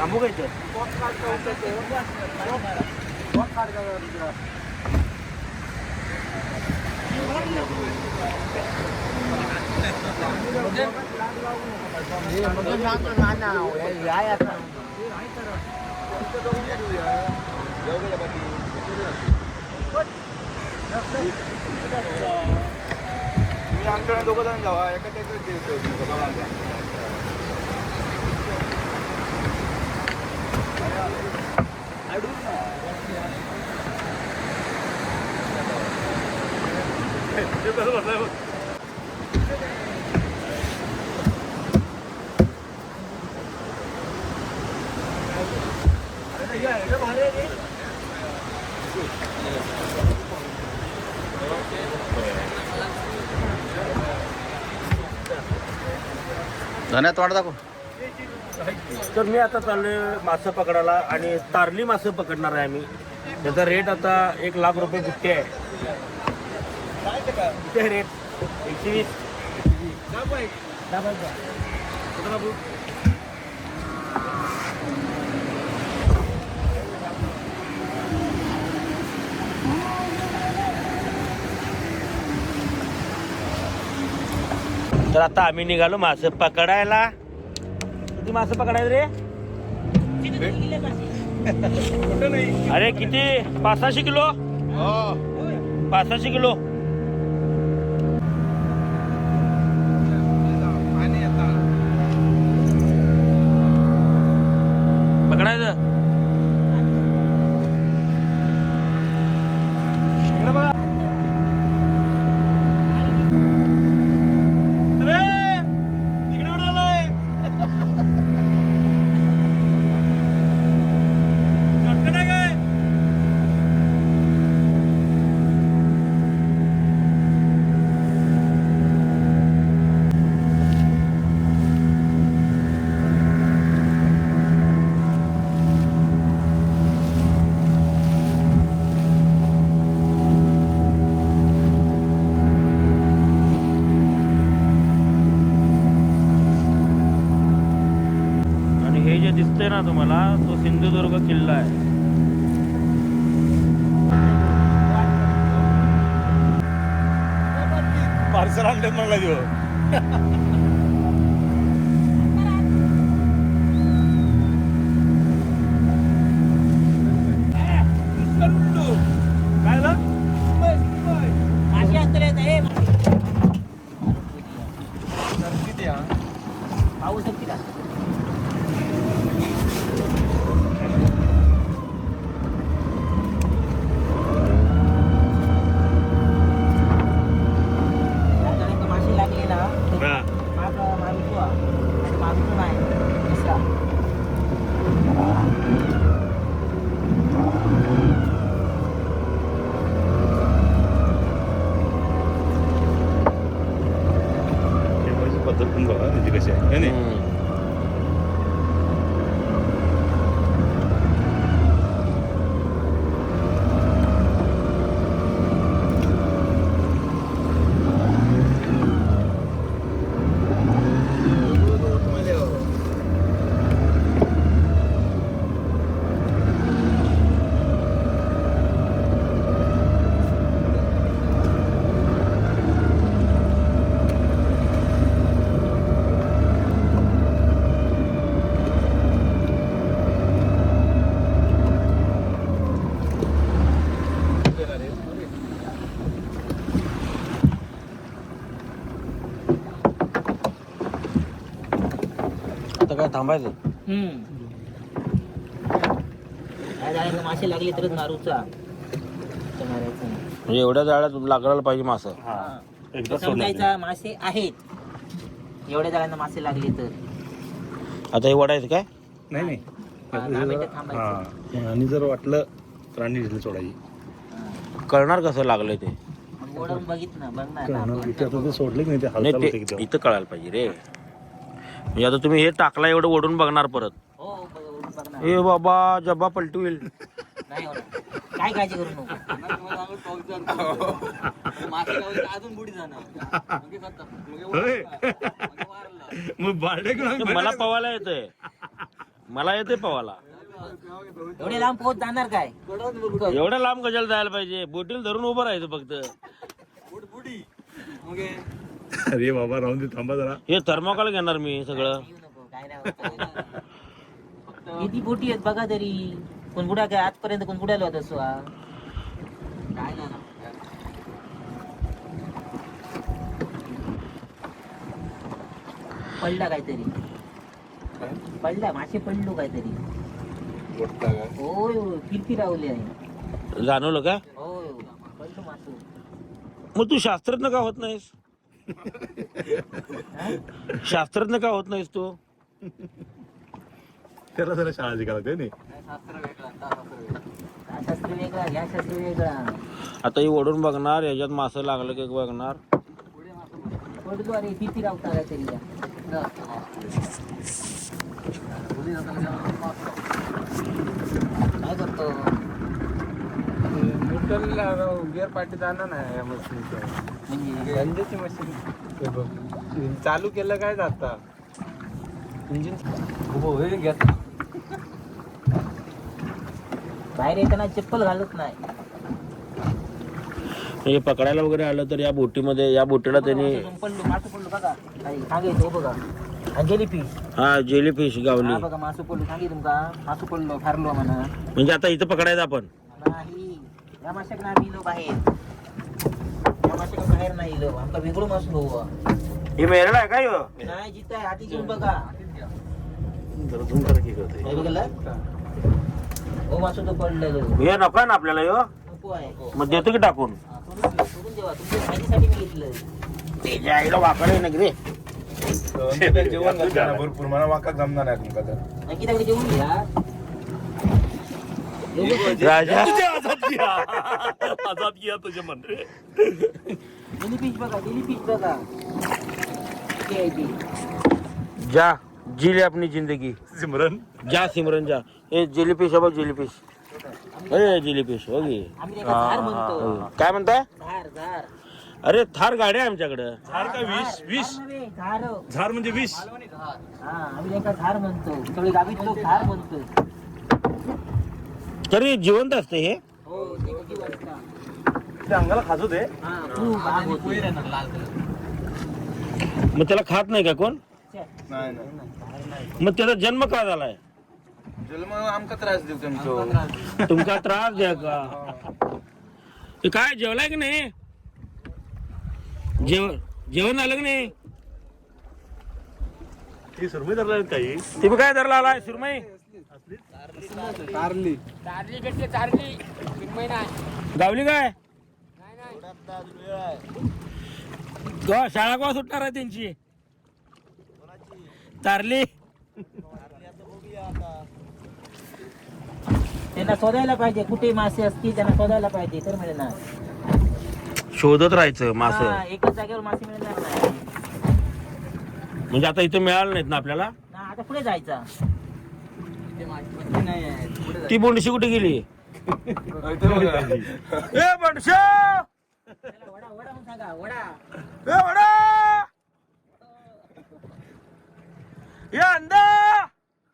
थांबू काय तर तुम्ही आमच्याकडे दोघं जण जावा एका त्याच्यात देतो दोघांना. धन्यात वाट दाखव. तर मी आता चाललोय मासे पकडायला आणि तारली मासे पकडणार आहे आम्ही. त्याचा रेट आता एक लाख रुपये गुट्टे आहे. किती रेट एकशे वीस. तर आता आम्ही निघालो मासे पकडायला. किती मासे पकडायचे रे? अरे किती? पाच सहाशे किलो? पाच सहाशे किलो. पकडायचं? పరసరాలు నిమ్మలేదు आता काय थांबायचं? काय माशी लागली तरच मारूचा. तर मारायचं नाही. म्हणजे एवढ्या जाळ्यात लागायला पाहिजे मासं. एकदा सोडणार समजायचा मासे आहेत. एवढ्या जणांना मासे लागले तर. आता हे वडायचं काय? नाही नाही. हा, दहा मिनिटं थांबायचं. हा. आणि जर वाटलं तर आणि सोडायची. हा. कळणार कसं लागलंय ते? मग ओढून बघित ना बघ ना कळणार. इथे आता ते सोडले की नाही ते नाही हालचाल होते ते एकदम. इथं कळायला पाहिजे रे. म्हणजे आता तुम्ही हे टाकला एवढं ओढून बघणार परत. हो ए बाबा जब्बा पलटी होईल नाही होणार. काय काळजी करू नको. होय. मग ते मला पवायला येतंय. मला येते पवाला एवढे लांब पोहोच जाणार काय? एवढ्या लांब कशाला जायला पाहिजे. बोटील धरून उभं राहायचं फक्त. अरे बाबा राहून दे थांबा जरा हे थर्मोकॉल घेणार मी सगळं होत. किती बोटी आहेत बघा तरी कोण कुठं काय आजपर्यंत कोण कुठे होता हा? काय नाही ना. पडला काहीतरी पडला मासे पडलो काहीतरी होय होय किरकी रावली आहे जाणवलं का होय. पडलो मासू मग तू शास्त्रज्ञ का होत नाहीस शास्त्रज्ञ का होत नाहीस तू? त्याला जरा शाळा शिकायला लागते नाही शास्त्र वेगळा ह्या शास्त्र वेगळा आता ही ओढून बघणार याच्यात मासं लागलं की बघणार. अरे किती या. काय करतो गिअर पाठी जाणार नाही या मशीनचं म्हणजे मशीन. हे बघ. चालू केलं काय जाता इंजिन घ्या. बाहेर येताना चप्पल घालत नाही. हे पकडायला वगैरे आलं तर या बोटीमध्ये या बोटीला त्यांनी पडलो मासू पडलो बघा. काही सांगायचं हो बघा. अंजली पीस हा जेली फिश गावली. हा बघा मासू पडलो. सांगे तुमका मासू पडलो फारलो म्हणा. म्हणजे आता इथं पकडायचं आपण. नाही. या माशाक ना बाहेर. या माशाक बाहेर नाही इलो आमका वेगळं मासू हो. हे मेरड आहे काय ह्यो? नाही जिथं आहे हाती घेऊन बघा. जरा झूम करा की करते काय बघलं हो मासू तो पडलेलो हे नको ना आपल्याला नको आहे. मग देतो की टाकून? हा, सोडून देवा तुमच्या माहितीसाठी मी घेतलं वाकडे ना रे. जेवण भरपूर. मला वाका जमणार नाही तुमका तर नाही की त्याकडे जेवून घ्या. राजा आजाद किया तुझे मन रे डेली फिश बघा डेली फिश बघा. किती आहे ती? जा जी ले अपनी जिंदगी. सिमरन. जा सिमरन जा. हे जेली फिश आहे बघ जेली फिश ए जेली फिश हो. गे आम्ही त्याला झार म्हणतो. काय म्हणताय झार झार अरे थार गाडी आहे आमच्याकडं. झाड का विष? झार नव्हे, झार म्हणजे हा आम्ही त्याला झार म्हणतो. सगळे गावीत लोक झार म्हणतो. तरी जिवंत असते हे. हो ते कधी वाजता ते अंगाला खाजू दे. हा. मग त्याला खात नाही का कोण? छे, नाही नाही. मग त्याचा जन्म का झालाय? जन्म आमका त्रास देऊ तुमचं. तुमचा त्रास द्या का? हे. काय जेवलाय की नाही? जेवण जेवण आलं की नाही? ती सुरमी धरला काही तुम्ही काय धरला आलाय सुरमई? गावली काय? शाळा केव्हा सुटणार आहे त्यांची? तारली. त्यांना शोधायला पाहिजे कुठे मासे असतील त्यांना शोधायला पाहिजे तर मिळणार. शोधत राहायचं मास. हा, एकाच जागेवर मासे मिळणार नाही. म्हणजे आता इथं मिळालं नाहीत ना आपल्याला? ना, आता पुढे जायचा? ती बोंडशी कुठे गेली? ए बोंडशे! त्याला वडा वडा म्हणून सांगा वडा. ए वडा! या अंडा!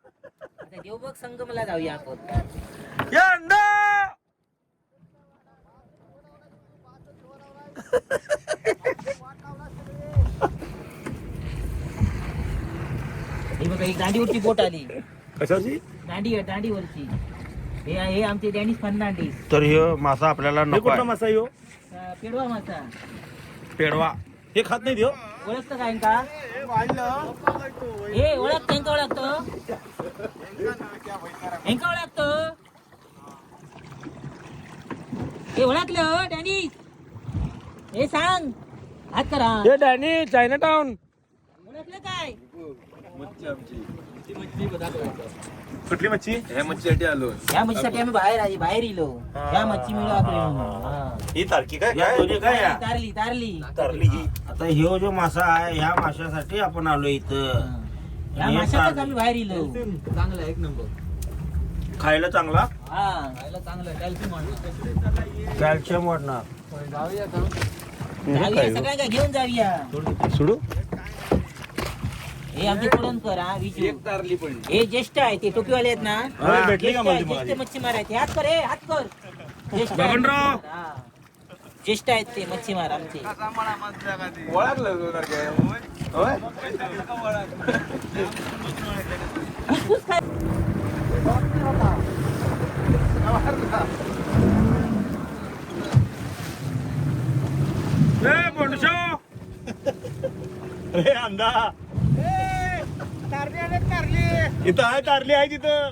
आता देवबग संगमला जाऊया आपण. या अंडा! ही बघा एक दांडीवरची बोट आली. कशाची? दांडी दांडीवरची. हे हे आमचे डॅनिश फर्नांडिस. तर हे मासा आपल्याला नको कुठला आहे. मासा यो पेडवा मासा. पेडवा हे खात नाही देव ओळखतं काय का हे ओळखतं हेंका ओळखतो. हेंका ओळखतो. हे ओळखलं हो, डॅनिश हे सांग. हात करा. हे डॅनी चायना टाउन ओळखलं काय? कुठली मच्छी? हे मच्छीसाठी आलो. या मच्छीसाठी आम्ही बाहेर आली बाहेर इलो. या मच्छी मिळू आपल्या ही. तारखी काय? या दोन्ही काय या? तारली तारली. तारली ही. आता ह्यो जो मासा आहे ह्या माशासाठी आपण आलो इथं. या हे माशातच तारली. आम्ही बाहेर इलो. चांगला एक नंबर. खायला चांगला? हा. खायला चांगला कॅल्शियम वाढणार. जाऊया का जाऊया सगळ्यांना घेऊन जाऊया. सोडू? हे आमचे कुडणकर हा विजू. एक तारली पण. हे ज्येष्ठ आहे ते टोपीवाले आहेत ना. हा, भेटली ज्येष्ठ आहे, ज्येष्ठ मच्छीमार आहेत. हे हात कर हे हात कर. ज्येष्ठ आहेत. बबनराव. हा. ज्येष्ठ आहेत ते मच्छीमार आमचे. ओळखलं तुला काय? होय? ए, बोंडशो. अरे अंदा इथं आहे तारली आहे तिथं.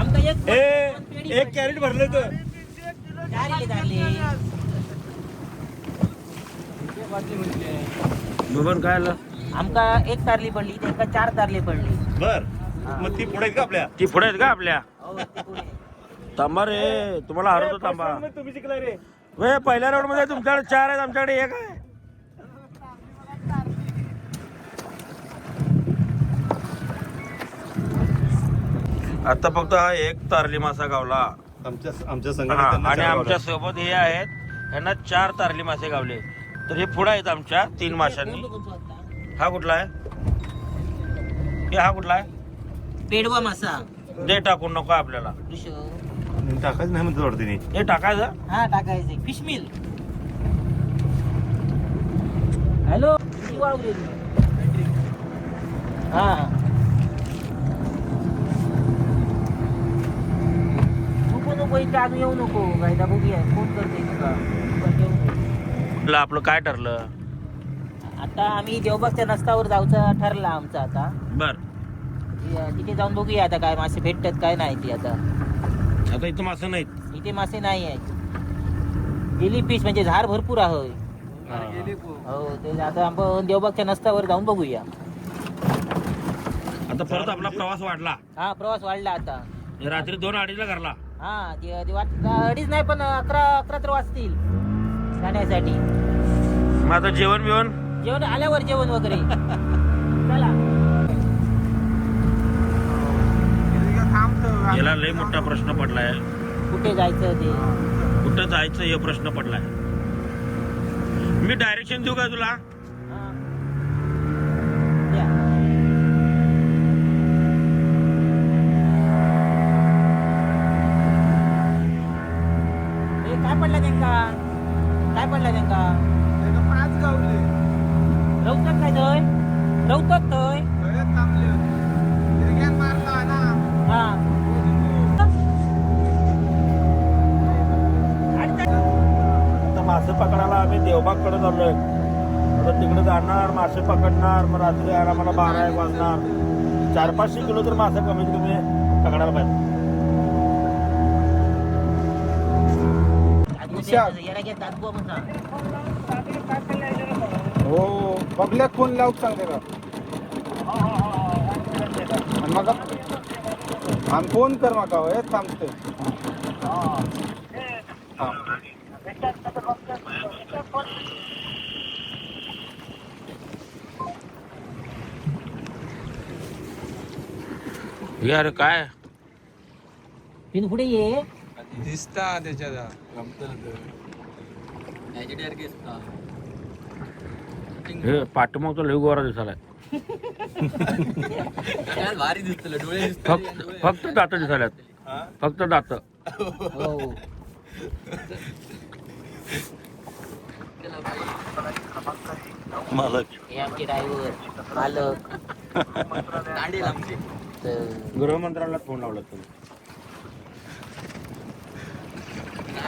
आमका एक ए एक कॅरेट भरलं तर बबन काय आलं? आमका एक तारली पडली त्यांका चार तारले पडली. बर. मग ती पुढे आहेत का आपल्या? ती पुढे आहेत का आपल्या? हो ते पुढे तांबा रे तुम्हाला हरवतो तांबा तुम्ही शिकला रे. वे पहिल्या राऊंडमध्ये तुमच्याकडे चार आहेत आमच्याकडे एक आहे. आता फक्त हा एक तारली मासा गावला. आमच्या आमच्या हा, संघटनेत त्यांना आणि आमच्या. सोबत हे आहेत. यांना चार तारली मासे गावले. तर हे पुढे आहेत आमच्या तीन माशांनी. हा कुठला आहे? हे हा कुठला आहे? पेडवा मासा. दे टाकून नको आपल्याला. ऋषभ. टाकायचं नाही म्हणतो वाटतं तिने. हे टाकायचं? हा टाकायचे फिश मिल हॅलो हा. नको इथे अजून येऊ नको. गायदा बघूया फोन करते तुला पण येऊ नको. आपलं आपलं काय ठरलं? आता आम्ही देवबागच्या रस्त्यावर जाऊचा ठरला आमचा आता. बर. ति- तिथे जाऊन बघूया आता काय मासे भेटतात काय नाही ती आता. आता इथं मासे नाहीत. इथे मासे नाही आहेत. गेली फिश म्हणजे झाड भरपूर आहे. हो. ते आता आपण देवबागच्या नसतावर जाऊन बघूया. आता परत आपला प्रवास वाढला. हा प्रवास वाढला आता. रात्री दोन अडीचला करला हा ते वाट अडीच नाही पण अकरा अकरा तर वाजतील जाण्यासाठी. मग आता जेवण बिवण? जेवण आल्यावर जेवण वगैरे. चला. याला लय मोठा प्रश्न पडलाय. कुठे जायचं ते? कुठं जायचं हे प्रश्न पडलाय. मी डायरेक्शन देऊ का तुला? पडलं त्यांका काय पडलं त्यांका पाच गावले. रवतात काय थंय रवतात थंय मारला ना. हा. आता मासे पकडायला आम्ही देवबागकडे चाललोय. आता तिकडे जाणार मासे पकडणार मग रात्री मला बारा एक वाजणार. चार पाचशे किलो तर मासे कमीत कमी पकडायला पाहिजे. म्हणा हो बघल्या फोन लावून सांगते का आणि मग आणि फोन कर माका हे थांबते हा. हे अरे काय? पिन पुढे ये. दिसता त्याच्यात. हे पाठमोग लय गोरा दिसायला भारी दिसतलं डोळे फक्त फक्त दात फक्त दात. मालक. हे आमचे ड्रायव्हर मालक गृहमंत्र्याला फोन लावला तुम्ही.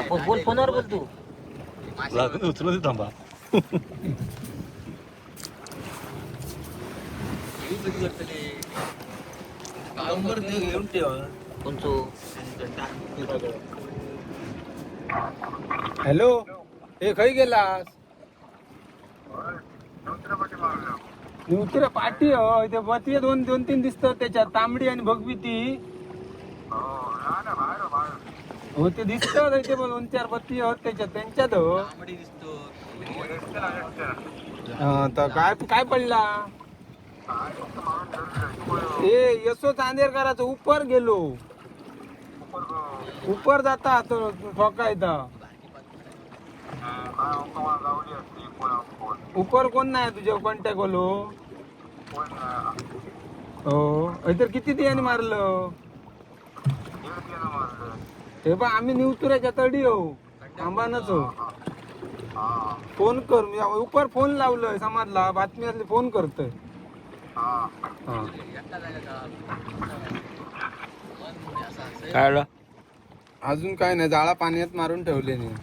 बोल बोल फोनवर बोल तू लागून उचलून दे थांबा. घेऊन ठेव हॅलो हे खय गेलास? उतरा पाठी हो इथे बती दोन दोन तीन दिसतात त्याच्यात तांबडी आणि भगवी ती हो ते दिसतात ते पण दोन चार बत्ती आहेत त्याच्यात त्यांच्यात हो. तर काय काय पडला? ए यसो चांदेरकराचं उपर गेलो. उपर जाता तो ठोका इथं. उपर कोण नाही तुझ्या कॉन्टॅक्ट बोलो हो इतर किती दियाने मारलं? हे बा आम्ही निवतुऱ्याच्या तडी हो. थांबानच हो. फोन कर. मी उपर फोन लावलोय समाजला. बातमी असली फोन करतोय. हा. काय? अजून काय नाही. जाळा पाण्यात मारून ठेवले नाही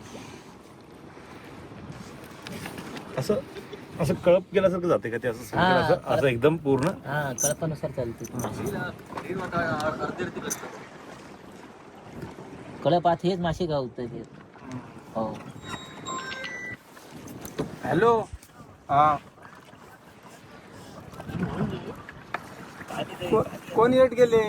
असं असं कळप गेल्यासारखं जाते का ते? असं सगळं असं असं एकदम पूर्ण? हा कळपानुसार चालते कळपात हेच मासे गावत हो. हॅलो. हा. कोण येत गेले?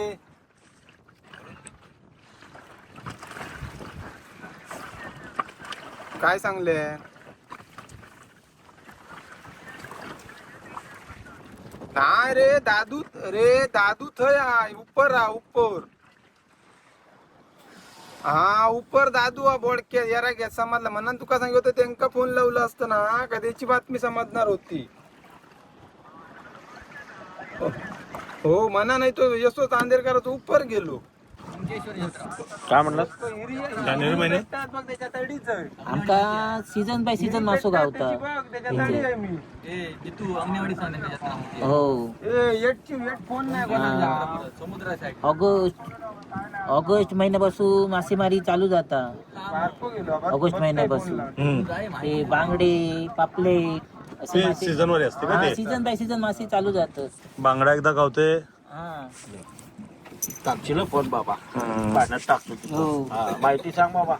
काय सांगले? नाही रे दादू रे दादू थय आय उपर हा उपर. हा उपर दादू हा बोडके. यारा घ्या समजला. म्हणून तुका सांगितलं होतं त्यांका फोन लावला असतं ना का त्याची बातमी समजणार होती. हो, हो म्हणा नाही तो यशो चांदेरकर उपर गेलो. काय म्हणलं जानेवारी महिने? आमका सीझन बाय सीझन मासो गावता हो. ऑगस्ट ऑगस्ट महिन्यापासून मासेमारी चालू जाता. ऑगस्ट महिन्यापासून. ते बांगडे पापलेट असे सीझन वर असते सीझन बाय सीझन मासे चालू जात बांगडा एकदा गावते हा. टाकशील फोन बाबा? पाण्यात टाकतो तू. हो. माहिती सांग बाबा.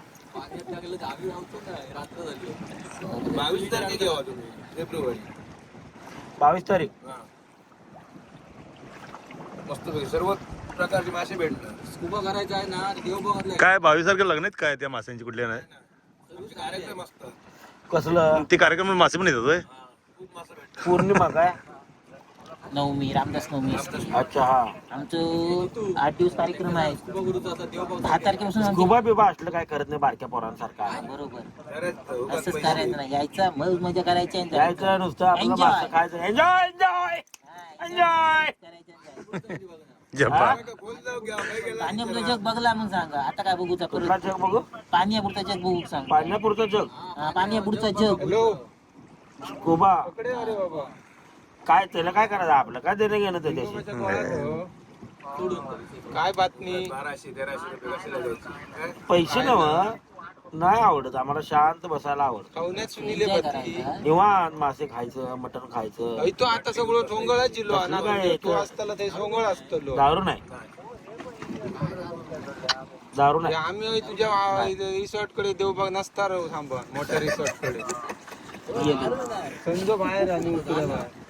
बावीस तारखे घेऊ तुम्ही फेब्रुवारी. बावीस तारीख? मस्त सर्व प्रकारचे मासे भेटणार. स्कुबा करायचा आहे ना देव काय बावीस तारखेला लग्न आहेत काय त्या माशांची? कुठल्या नाही? कार्यक्रम असतात. कसलं? ते कार्यक्रम मासे पण येतात होय? खूप मासे भेटतात. पौर्णिमा काय? नवमी रामदास नवमी. असते अच्छा हा. आमचं आठ दिवस कार्यक्रम आहे. दहा तारखेपासून आमची- गुबा बिबा असलं काय करत नाही बारक्या पोरांसारखा बरोबर. असंच करायचं नाही. यायचा मग मजा करायची आणि जायचं. यायचं नुसतं आपलं Enjoy. खायचं. एन्जॉय एन्जॉय हा, एन्जॉय करायचं आणि जायचं. जपा पाण्यापुरतं जग बघला म्हणून सांगा. आता काय बघूचा कुठला परत जग बघू? पाण्यापुरतं जग बघू सांग. पाण्यापुरतं जग. पाण्यापुरचं जग. बाबा. काय त्याला काय करायचं? आपलं काय देणं घेणं त्याच्याशी? काय बातमी? बाराशे तेराशे रुपये कशाला द्यायचे? पैसे नव नाही आवडत. आम्हाला शांत बसायला आवडत. खावण्यात सुनीले बत्ती निवांत मासे खायचं मटण खायचं. तो आता सगळं सोंगळा जिल्हा. कसलं काय? तो असताना ते सोंगळ असतलो दारू नाही. दारू नाही. आम्ही तुझ्या रिसॉर्टकडे देवबाग नसता राहू थांबा. मोठ्या रिसॉर्टकडे. संजो बाहेर आणि बाहेर.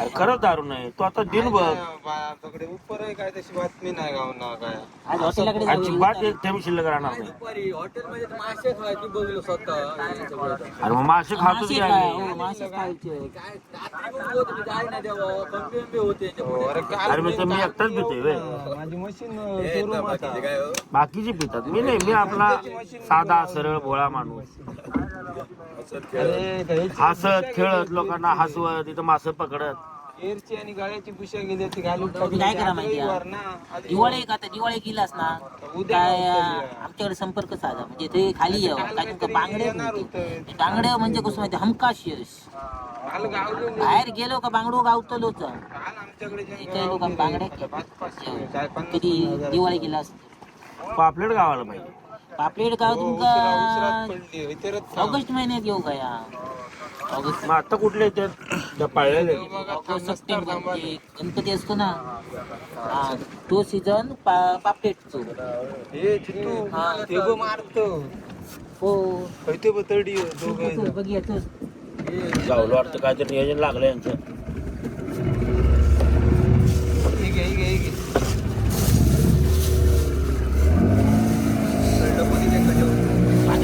अरे खरंच दारू नाही. तू आता दिन बघ बाहेर उपर आहे काय तशी बातमी नाही गाव ना काय. आज हॉटेलाकडे जाऊ अजिबात एक थेंब शिल्लक राहणार नाही. दुपारी हॉटेलमध्ये तर मासे खायचे बघलो स्वतः. अरे मग मासे खातोच मासे की खा, आम्ही हो, मासे खायचे. काय. रात्री बघलो तुम्ही काय नाही देवा कमी कमी होते याच्यापुढे. अरे मी तर मी एकटाच पितोय वे. माझी मशीन हे बाकीचे काय हो? बाकीचे पितात. मी नाही मी आपला साधा सरळ भोळा माणूस. हसत खेळत. लोकांना हसवत तिथं मासे पकडत. एरची आणि गाळ्याची गेली ती घालून काय करा माहिती आहे? दिवाळी का आता? दिवाळी गेलास ना? उद्या काय आमच्याकडे संपर्क साधा. म्हणजे ते खाली यावं काय तुमका बांगडे येणार. बांगडे म्हणजे कसं माहिती? हमकाश यश काल गावलो बाहेर गेलो का बांगडो गावतलोच काल आमच्याकडे जे इथे लोक बांगडे पाच पाचशे काय पन्नास कधी दिवाळी गेलास पापलेट गावाला पाहिजे पापलेट गाव हो, उशिरा- उशिरात तुमका पडली. इतरच थांब. ऑगस्ट महिन्यात येऊ का या? ऑगस्ट मग आता कुठले येतात त्या पाळलेले सप्टेंबर. म्हणजे गणपती असतो ना. हा, तो सीझन पापलेटचो. हे चित्तू हा. ते मारतो. हो. दोघं बघ गावलं वाटतं काहीतरी नियोजन लागलं यांचं. हे हे हे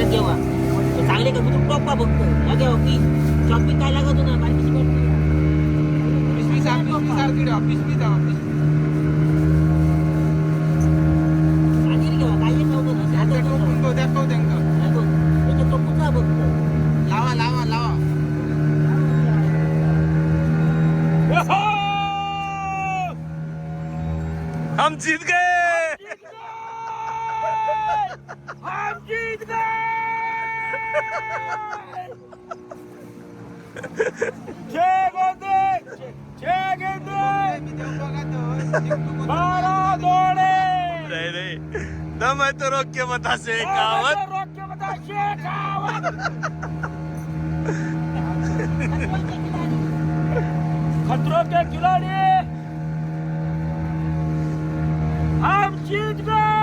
जेव्हा चांगले का? तू टॉपा बघतो या घ्यावा जॉब भी काय लागत होता बाईक वीस वीस आठ वीस वीस आठ किलो वीस वीस आठ वीस I'm just gonna बता बता शेखावत खतरों के खिलाड़ी. हम जीत गए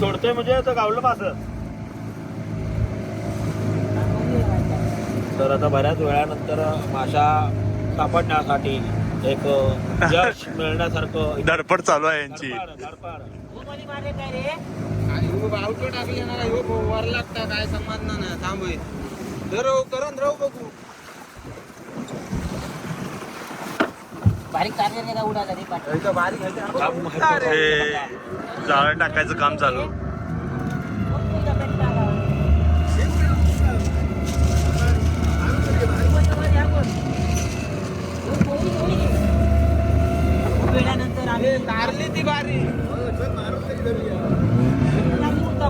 सोडतोय म्हणजे तर गावलं माझं तर आता बऱ्याच वेळानंतर माशा सापडण्यासाठी एक यश मिळण्यासारखं धडपड चालू आहे यांची. हो आवटो टाकले ना वर लागता काय ना थांब. धर करून राहू बघू बारीक का उडाला बारीक जाळ टाकायचं काम चालू वेळानंतर आम्ही हे तारली ती बारी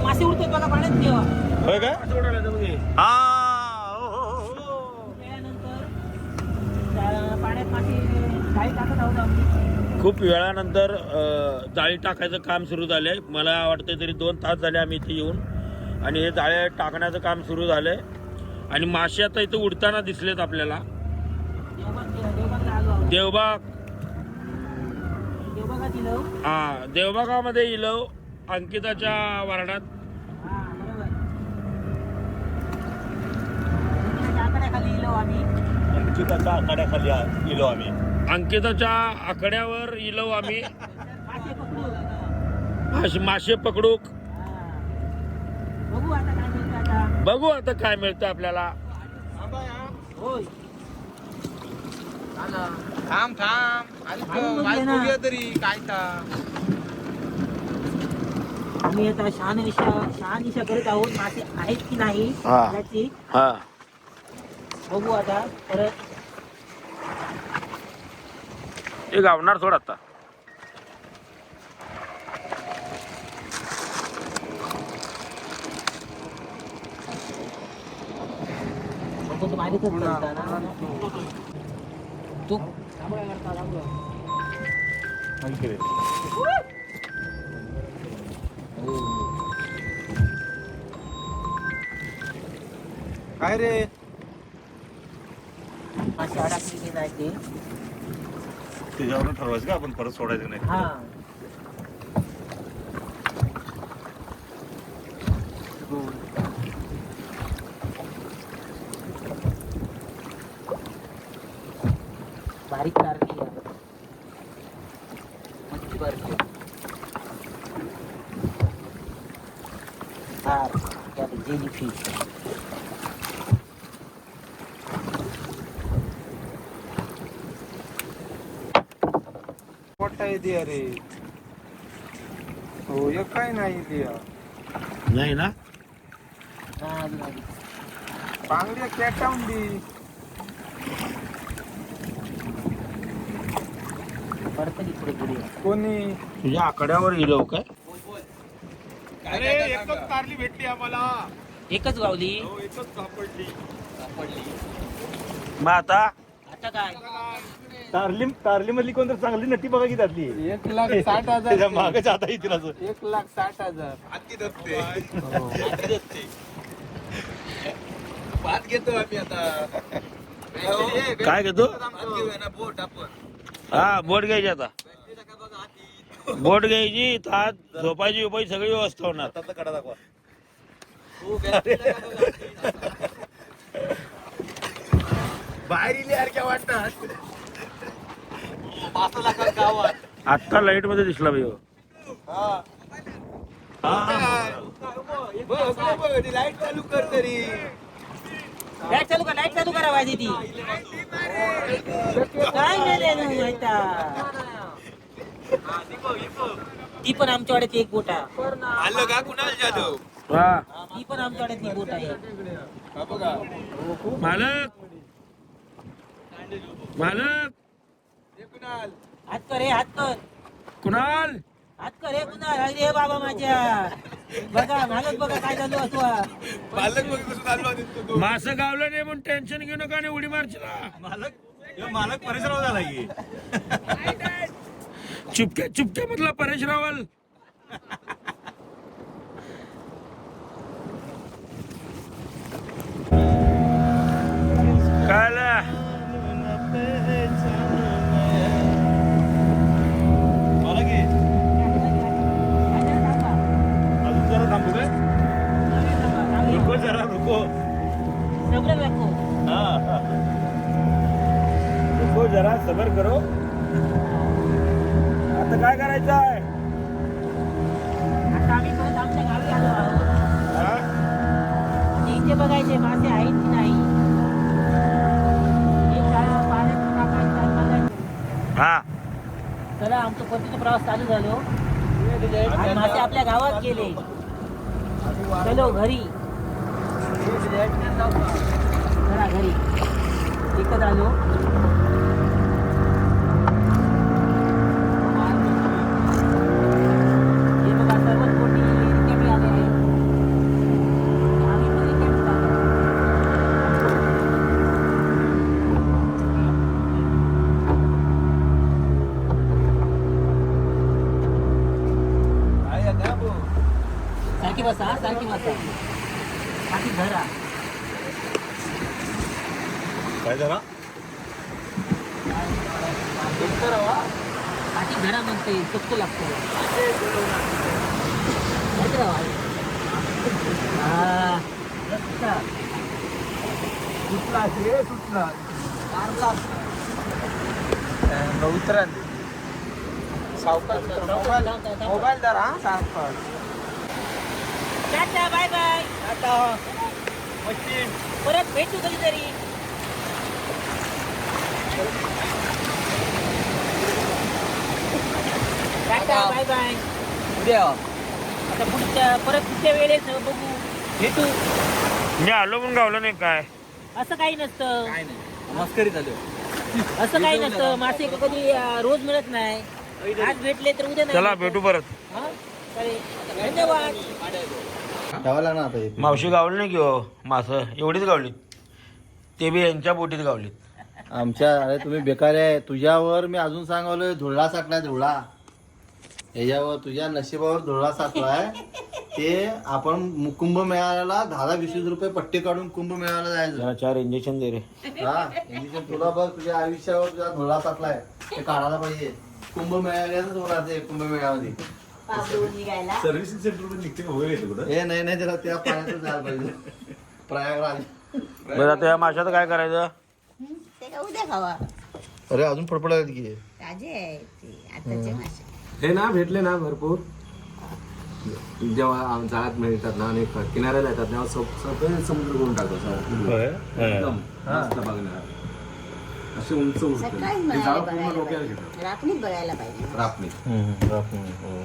मासे उडतात बघा पाण्यात होय काय हा हो, हो, हो. पाण्यात मासे काही टाकत आहोत आम्ही खूप वेळानंतर जाळी टाकायचं काम सुरू झालंय. मला वाटतं तरी दोन तास झाले आम्ही इथे येऊन. आणि हे जाळे टाकण्याचं काम सुरू झालंय. आणि मासे आता इथं उडताना दिसलेत आपल्याला. देवबाग देवबागला आलो आहोत देवबाग देवबागात दिलं हा देवबागामध्ये इलव अंकिताच्या वार्डात हा त्या आकड्याखाली इलो आम्ही. अंकिताच्या आखाड्याखाली गेलो आम्ही. अंकिताच्या आकड्यावर इलव आम्ही. मासे पकडू. मासे- मासे पकडूक. बघू आता काय मिळतं आता. बघू आता काय मिळतं आपल्याला. होय. थांब थांब. तरी काय आम्ही आता शहानिशा शहानिशा करत आहोत. मासे आहेत की नाही हा. याची हा. बघू आता परत. हे गावणार थोडं आता. बघू तो बारीकच करता ना. तू काय रे अडकली की नाही ते त्याच्यावर ठरवायचं का आपण परत सोडायचं नाही हा बारीक कारली आहे. मच्छी बारकी आहे. हा जेली फिश मोठा आहे अरे हो। एक काय नाही दिया नाही ना? हा अजून कोणी तुझ्या आकड्यावर इलव काय? अरे एकच कारली भेटली आम्हाला. एकच गावली? हो एकच सापडली. मग आता? आता काय? तारली तारली मधली कोणतरी चांगली नटी बघा की त्यातली. एक लाख साठ त्याच्या हजार मागे जाता येतील असं. एक लाख साठ हजार. हाती दत्ते भात घेतो आम्ही आता. काय घेतो? बोट आपण. हा बोट घ्यायची आता. बोट घ्यायची तात झोपायची उपायची सगळी व्यवस्था होणार. हातातला कडा दाखवा. बाहेर इले सारख्या वाटतात गावात. आत्ता लाइटमध्ये दिसला भाई लाइट चालू कर तरी. लाइट चालू कर लाइट चालू करा वाजी ती काय नाही आता? ती पण आमच्या वाड्याची एक बोट आहे. आलं का? कुणाल जाधव? ती पण आमच्या वाड्यातली बोट आहे. मालक. मालक. हात कर हे हात कर. कुणाल? हात कर हे कुणाल. अरे बाबा माझ्या. बघा मालक बघा काय झालं असू हा. पालक बघ कसं तो. मासं गावलं नाही म्हणून टेन्शन घेऊ नका आणि उडी मारशीला. मालक? मालक परिसरावर झाला की. चुपक्या चुपक्या मधला परेश रावल. काला मला की? आता काय करायचं आहे आता आम्ही परत आमच्या गावी आलो आहोत. इथे बघायचे मासे आहेत की नाही? हे. हा. चला आमचा परतीचा प्रवास चालू झालो. मासे आपल्या गावात गेले. चलो घरी. घरी. एकच आलो. सारखी धरा म्हणते चुकतो लागतो. माहिती राहा. मस्त. सुटला रे सुटला उतरण सावकाश मोबाईल मोबाईल धरा हा, सावकाश टाटा बाय बाय. परत भेटू कधीतरी. टाटा बाय बाय उद्या आता पुढच्या परत पुढच्या वेळेस बघू. भेटू. मी आलो पण गावलं नाही काय? असं काही नसतं. काय नाही. मस्करी चालू आहे. असं काही नसतं. मासे कधी अं, रोज मिळत नाही. आज भेटले तर उद्या नाही चला. भेटू. परत. हा? चालेल. धन्यवाद. ठेवा लागणार आता हे. मावशी गावली नाही की हो? मासं. एवढीच गावलीत ते बी यांच्या बोटीत गावलीत. आमच्या अरे तुम्ही बेकार आहे. तुझ्यावर मी अजून सांगावलं धुळा साठलाय धुळा याच्यावर तुझ्या नशिबावर धुळा साठलाय. ते आपण मु- कुंभमेळ्याला दहा दहा वीस वीस रुपये पट्टी काढून कुंभमेळ्याला जायचं. जरा चार इंजेक्शन दे रे. हा इंजेक्शन तुला बघ तुझ्या आयुष्यावर तुझा धुळा साठलाय. ते काढायला पाहिजे. कुंभमेळ्यालाच होणार ते कुंभमेळ्यामध्ये. सर्व्हिसिंग सेंटर निघते का? वगैरे येते कुठं? हे नाही नाही त्याला त्या पाण्यातच जायला पाहिजे. प्रयागराज. बरं आता या माशाचं काय करायचं? ते का उद्या खावा? अरे अजून फडफडायला की. ताजे आहे ते आताचे मासे. हे ना भेटले ना भरपूर. जेव्हा आम- जाळ्यात मिळतात ना आणि किनाऱ्याला येतात तेव्हा सग- सगळे समुद्र करून टाकतो एकदम मस्त बघणार. असे उंच उठते बघायला जाळं पूर्ण बघायला डोक्याला पाहिजे. घेतात. राखणीच बघायला पाहिजे. रापणी हम्म, राखून.